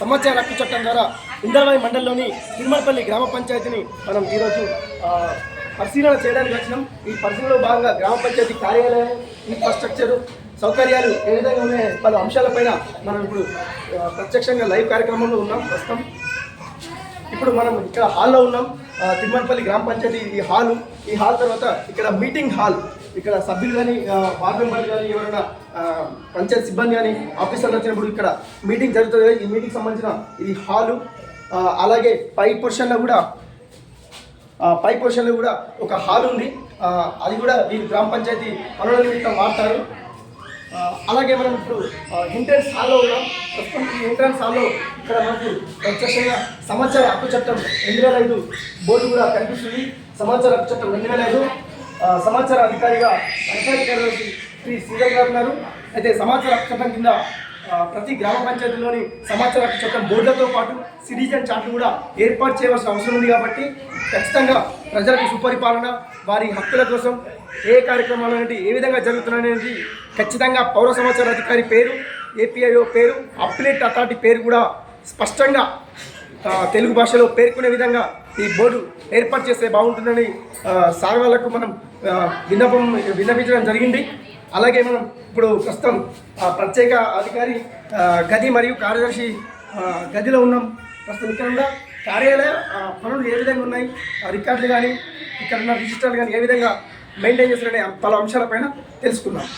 సమాచార హక్కు చట్టం ద్వారా ఇందరవాయి మండలంలోని తిరుమలపల్లి గ్రామ పంచాయతీని మనం ఈరోజు పరిశీలన చేయడానికి వచ్చినాం. ఈ పరిశీలనలో భాగంగా గ్రామ పంచాయతీ కార్యాలయం ఇన్ఫ్రాస్ట్రక్చర్ సౌకర్యాలు ఏ విధంగా ఉన్నాయి పలు అంశాలపైన మనం ఇప్పుడు ప్రత్యక్షంగా లైవ్ కార్యక్రమంలో ఉన్నాం ప్రస్తుతం. ఇప్పుడు మనం ఇక్కడ హాల్లో ఉన్నాం. తిరుమలపల్లి గ్రామ పంచాయతీ ఈ హాలు. ఈ హాల్ తర్వాత ఇక్కడ మీటింగ్ హాల్. ఇక్కడ సభ్యులు కానీ వార్డ్ మెంబర్లు కానీ ఎవరైనా పంచాయత్ సిబ్బంది కానీ ఆఫీసర్లు వచ్చినప్పుడు ఇక్కడ మీటింగ్ జరుగుతుంది. ఈ మీటింగ్ సంబంధించిన ఇది హాలు. అలాగే పై పొర్షన్లో కూడా పై పొర్షన్లో కూడా ఒక హాల్ ఉంది. అది కూడా వీళ్ళు గ్రామ పంచాయతీ పనుల నిమిత్తం వాడతారు. అలాగే మనం ఇప్పుడు ఎంట్రన్స్ హాల్లో ఉన్నాం. ప్రస్తుతం ఈ ఎంట్రన్స్ హాల్లో ఇక్కడ మనకు ప్రత్యక్షంగా సమాచార హక్కు చట్టం రెండు వేల ఐదు బోర్డు కూడా కనిపిస్తుంది. సమాచార హక్కు చట్టం రెండు వేల ఐదు. సమాచార అధికారిగా పంచాయతీ కార్యదర్శి శ్రీ శ్రీధర్ గారు ఉన్నారు. అయితే సమాచార చట్టం కింద ప్రతి గ్రామ పంచాయతీలోని సమాచార చట్టం బోర్డులతో పాటు సిటిజన్ చార్ట్లు కూడా ఏర్పాటు చేయవలసిన అవసరం ఉంది కాబట్టి ఖచ్చితంగా ప్రజలకు సుపరిపాలన వారి హక్కుల కోసం ఏ కార్యక్రమాలు అనేది ఏ విధంగా జరుగుతున్నాయనేది ఖచ్చితంగా పౌర సమాచార అధికారి పేరు ఏపీఐఓ పేరు అప్లేట్ అథారిటీ పేరు కూడా స్పష్టంగా తెలుగు భాషలో పేర్కొనే విధంగా ఈ బోర్డు ఏర్పాటు చేస్తే బాగుంటుందని సార్ వాళ్ళకు మనం విన్నపం విన్నపించడం జరిగింది. అలాగే మనం ఇప్పుడు ప్రస్తుతం ఆ, ప్రత్యేక అధికారి గది మరియు కార్యదర్శి గదిలో ఉన్నాం. ప్రస్తుతం ఇక్కడ ఉన్న కార్యాలయ పనులు ఏ విధంగా ఉన్నాయి ఆ రికార్డులు కానీ ఇక్కడ ఉన్న రిజిస్టర్లు కానీ ఏ విధంగా మెయింటైన్ చేస్తున్నారనే పలు అంశాలపైన తెలుసుకున్నాం